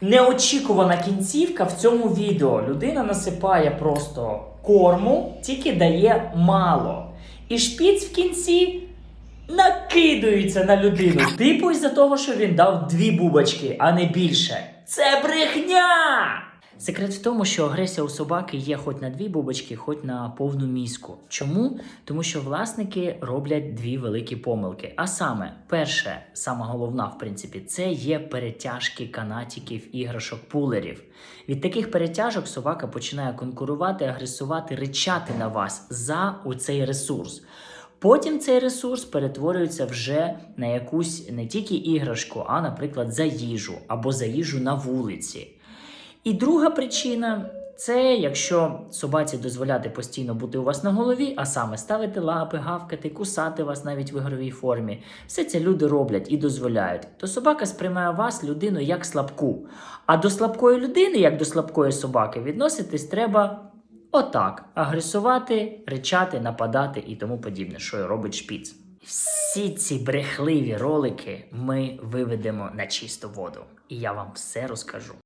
Неочікувана кінцівка в цьому відео. Людина насипає просто корму, тільки дає мало. І шпіц в кінці накидується на людину. Типу із-за того, що він дав дві бубочки, а не більше. Це брехня! Секрет в тому, що агресія у собаки є хоч на дві бубочки, хоч на повну мізку. Чому? Тому що власники роблять дві великі помилки. А саме, перше, сама головна, в принципі, це є перетяжки канатиків, іграшок, пулерів. Від таких перетяжок собака починає конкурувати, агресувати, ричати на вас за оцей ресурс. Потім цей ресурс перетворюється вже на якусь не тільки іграшку, а, наприклад, за їжу або за їжу на вулиці. І друга причина це якщо собаці дозволяти постійно бути у вас на голові, а саме ставити лапи, гавкати, кусати вас навіть в ігровій формі. Все це люди роблять і дозволяють. То собака сприймає вас, людину, як слабку. А до слабкої людини, як до слабкої собаки, відноситись треба отак: агресувати, ричати, нападати і тому подібне, що робить шпіц. Всі ці брехливі ролики ми виведемо на чисту воду, і я вам все розкажу.